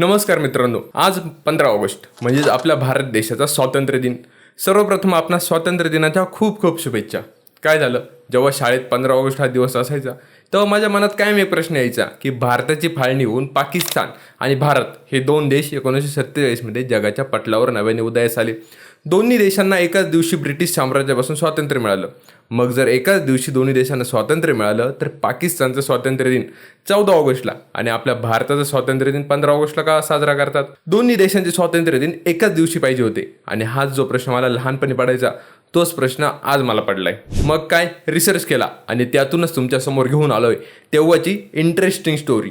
नमस्कार मित्रांनो आज पंधरा ऑगस्ट म्हणजेच आपल्या भारत देशाचा स्वातंत्र्य दिन. सर्वप्रथम आपणा स्वातंत्र्य दिनाच्या खूप खूप शुभेच्छा. काय झालं? जेव्हा शाळेत पंधरा ऑगस्ट हा दिवस असायचा तेव्हा माझ्या मनात कायम एक प्रश्न यायचा की भारताची फाळणी होऊन पाकिस्तान आणि भारत हे दोन देश एकोणीसशे सत्तेचाळीसमध्ये जगाच्या पटलावर नव्याने उदयास आले. दोन्ही देशांना एकाच दिवशी ब्रिटिश साम्राज्यापासून स्वातंत्र्य मिळालं. मग जर एकाच दिवशी दोन्ही देशांना स्वातंत्र्य मिळालं तर पाकिस्तानचं स्वातंत्र्य दिन चौदा ऑगस्टला आणि आपल्या भारताचं स्वातंत्र्य दिन पंधरा ऑगस्टला का साजरा करतात? दोन्ही देशांचे स्वातंत्र्य दिन एकाच दिवशी पाहिजे होते. आणि हाच जो प्रश्न मला लहानपणी पडायचा तोच प्रश्न आज मला पडलाय. मग काय? रिसर्च केला आणि त्यातूनच तुमच्यासमोर घेऊन आलोय तेव्हाची इंटरेस्टिंग स्टोरी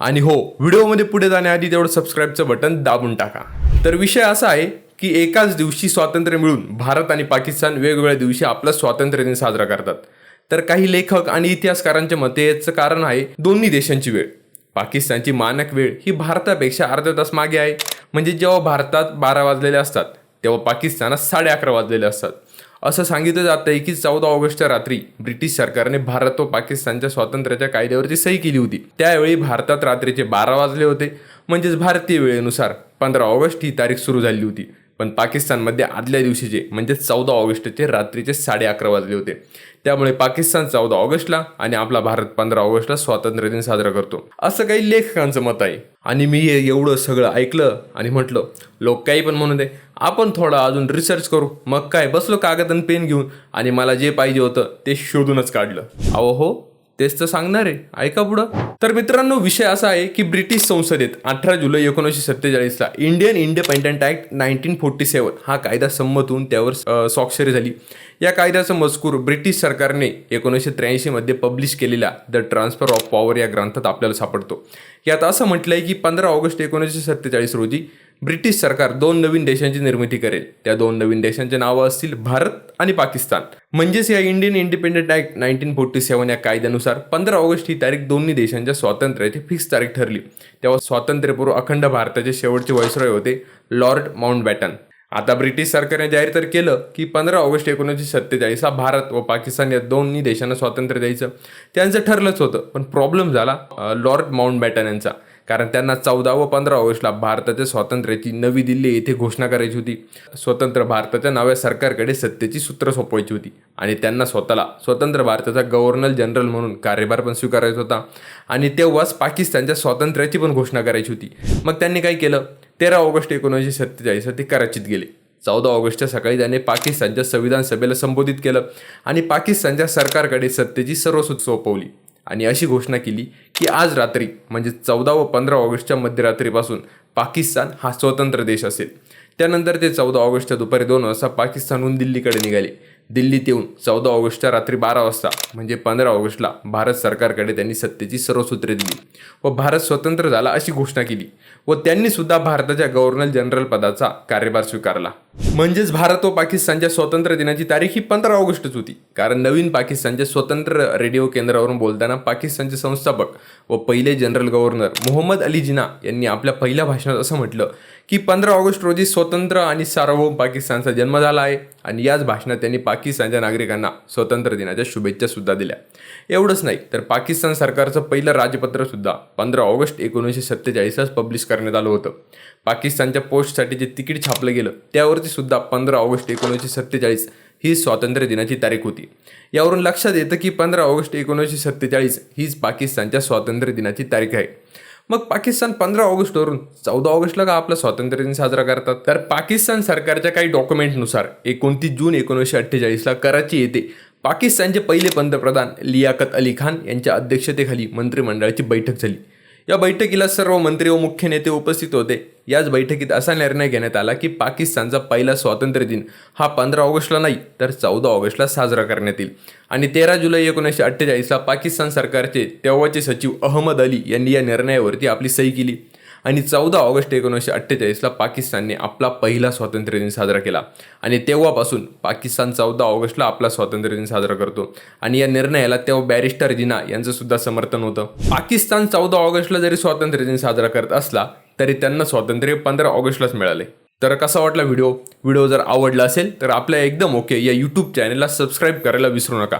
आणि हो व्हिडिओमध्ये पुढे जाण्याआधी तेवढं सबस्क्राईबचं बटन दाबून टाका. तर विषय असा आहे की एकाच दिवशी स्वातंत्र्य मिळून भारत आणि पाकिस्तान वेगवेगळ्या दिवशी आपला स्वातंत्र्य दिन साजरा करतात. तर काही लेखक आणि इतिहासकारांच्या मते याचं कारण आहे दोन्ही देशांची वेळ. पाकिस्तानची मानक वेळ ही भारतापेक्षा अर्धा तास मागे आहे. म्हणजे जेव्हा भारतात बारा वाजलेले असतात तेव्हा पाकिस्तानात साडे अकरा वाजलेले असतात. असं सांगितलं जातं आहे की चौदा ऑगस्ट रात्री ब्रिटिश सरकारने भारत व पाकिस्तानच्या स्वातंत्र्याच्या कायद्यावरती सही केली होती. त्यावेळी भारतात रात्रीचे बारा वाजले होते. म्हणजेच भारतीय वेळेनुसार पंधरा ऑगस्ट ही तारीख सुरू झाली होती. पण पाकिस्तानमध्ये आदल्या दिवशीचे म्हणजे चौदा ऑगस्टचे रात्रीचे साडे अकरा वाजले होते. त्यामुळे पाकिस्तान चौदा ऑगस्टला आणि आपला भारत पंधरा ऑगस्टला स्वातंत्र्य दिन साजरा करतो. असं काही लेखकांचं मत आहे. आणि मी हे एवढं सगळं ऐकलं आणि म्हटलं लोक काही पण म्हणू दे. आपण थोडं अजून रिसर्च करू. मग काय? बसलो कागद आणि पेन घेऊन आणि मला जे पाहिजे होतं ते शोधूनच काढलं. अहो हो तेच तर सांगणार आहे. ऐका पुढं? तर मित्रांनो विषय असा आहे की ब्रिटिश संसदेत अठरा जुलै एकोणीसशे सत्तेचाळीसला Indian Independent Act nineteen forty seven हा कायदा संमत होऊन त्यावर स्वाक्षरी झाली. या कायद्याचा मजकूर ब्रिटिश सरकारने एकोणीसशे त्र्याऐंशीमध्ये पब्लिश केलेल्या द ट्रान्सफर ऑफ पॉवर या ग्रंथात आपल्याला सापडतो. यात असं म्हटलं आहे की पंधरा ऑगस्ट एकोणीसशे सत्तेचाळीस रोजी ब्रिटिश सरकार दोन नवीन देशांची निर्मिती करेल. त्या दोन नवीन देशांचे नावं असतील भारत आणि पाकिस्तान. म्हणजेच या Indian Independent Act nineteen forty seven या कायद्यानुसार पंधरा ऑगस्ट ही तारीख दोन्ही देशांच्या स्वातंत्र्याची फिक्स तारीख ठरली. तेव्हा स्वातंत्र्यपूर्व अखंड भारताचे शेवटचे व्हायसरॉय होते लॉर्ड माउंट बॅटन आता ब्रिटिश सरकारने जाहीर तर केलं की पंधरा ऑगस्ट एकोणीसशे सत्तेचाळीस हा भारत व पाकिस्तान या दोन्ही देशांना स्वातंत्र्य द्यायचं. त्यांचं ठरलंच होतं पण प्रॉब्लेम झाला लॉर्ड माउंट बॅटन यांचा. कारण त्यांना चौदा व पंधरा ऑगस्टला भारताच्या स्वातंत्र्याची नवी दिल्ली येथे घोषणा करायची होती. स्वतंत्र भारताच्या नव्या सरकारकडे सत्तेची सूत्र सोपवायची होती. आणि त्यांना स्वतःला स्वतंत्र भारताचा गव्हर्नर जनरल म्हणून कार्यभार पण स्वीकारायचा होता. आणि तेव्हाच पाकिस्तानच्या स्वातंत्र्याची पण घोषणा करायची होती. मग त्यांनी काय केलं? तेरा ऑगस्ट एकोणीसशे सत्तेचाळीस ते कराचीत गेले. चौदा ऑगस्टच्या सकाळी त्याने पाकिस्तानच्या संविधान सभेला संबोधित केलं. आणि पाकिस्तानच्या सरकारकडे सत्तेची सर्व सोपवली. आणि अशी घोषणा केली की आज रात्री म्हणजे चौदा व पंधरा ऑगस्टच्या मध्यरात्रीपासून पाकिस्तान हा स्वतंत्र देश असेल. त्यानंतर ते चौदा ऑगस्टच्या दुपारी दोन वाजता पाकिस्तानहून दिल्लीकडे निघाले. दिल्लीत येऊन चौदा ऑगस्टच्या रात्री बारा वाजता म्हणजे पंधरा ऑगस्टला भारत सरकारकडे त्यांनी सत्तेची सर्व सूत्रे दिली व भारत स्वतंत्र झाला अशी घोषणा केली व त्यांनीसुद्धा भारताच्या गव्हर्नर जनरल पदाचा कार्यभार स्वीकारला. म्हणजेच भारत व पाकिस्तानच्या स्वातंत्र्य दिनाची तारीख ही पंधरा ऑगस्टच होती. कारण नवीन पाकिस्तानच्या स्वतंत्र रेडिओ केंद्रावरून बोलताना पाकिस्तानचे संस्थापक व पहिले जनरल गव्हर्नर मोहम्मद अली जिना यांनी आपल्या पहिल्या भाषणात असं म्हटलं की पंधरा ऑगस्ट रोजी स्वतंत्र आणि सार्वभौम पाकिस्तानचा जन्म झाला आहे आणि याच भाषणात त्यांनी पाकिस्तानच्या नागरिकांना स्वतंत्र दिनाच्या शुभेच्छा सुद्धा दिल्या. एवढंच नाही तर पाकिस्तान सरकारचं पहिलं राजपत्र सुद्धा पंधरा ऑगस्ट एकोणीसशे सत्तेचाळीसलाच पब्लिश करण्यात आलं होतं. पाकिस्तानच्या पोस्टसाठी जे तिकीट छापलं गेलं त्यावर सुद्धा पंधरा ऑगस्ट एकोणीसशे सत्तेचाळीस ही स्वातंत्र्य दिनाची तारीख होती. यावरून लक्षात येतं की पंधरा ऑगस्ट एकोणीसशे सत्तेचाळीस हीच पाकिस्तानच्या स्वातंत्र्य दिनाची तारीख आहे. मग पाकिस्तान पंधरा ऑगस्टवरून चौदा ऑगस्टला का आपला स्वातंत्र्य दिन साजरा करतात? तर पाकिस्तान सरकारच्या काही डॉक्युमेंटनुसार एकोणतीस जून एकोणीसशे अठ्ठेचाळीसला कराची येथे पाकिस्तानचे पहिले पंतप्रधान लियाकत अली खान यांच्या अध्यक्षतेखाली मंत्रिमंडळाची बैठक झाली. या बैठकीला सर्व मंत्री व मुख्य नेते उपस्थित होते. याच बैठकीत असा निर्णय घेण्यात आला की पाकिस्तानचा पहिला स्वातंत्र्य दिन हा पंधरा ऑगस्टला नाही तर चौदा ऑगस्टला साजरा करण्यात येईल. आणि तेरा जुलै एकोणीसशे अठ्ठेचाळीसला पाकिस्तान सरकारचे तेव्हाचे सचिव अहमद अली यांनी या निर्णयावरती आपली सही केली. आणि चौदा ऑगस्ट एकोणीसशे अठ्ठेचाळीसला पाकिस्तानने आपला पहिला स्वातंत्र्य दिन साजरा केला. आणि तेव्हापासून पाकिस्तान चौदा ऑगस्टला आपला स्वातंत्र्य दिन साजरा करतो. आणि या निर्णयाला तेव्हा बॅरिस्टर जिना यांचं सुद्धा समर्थन होतं. पाकिस्तान चौदा ऑगस्टला जरी स्वातंत्र्य दिन साजरा करत असला तरी त्यांना स्वातंत्र्य पंधरा ऑगस्टलाच मिळाले. तर कसा वाटला व्हिडिओ? व्हिडिओ जर आवडला असेल तर आपल्या एकदम ओके या यूट्यूब चॅनलला सबस्क्राईब करायला विसरू नका.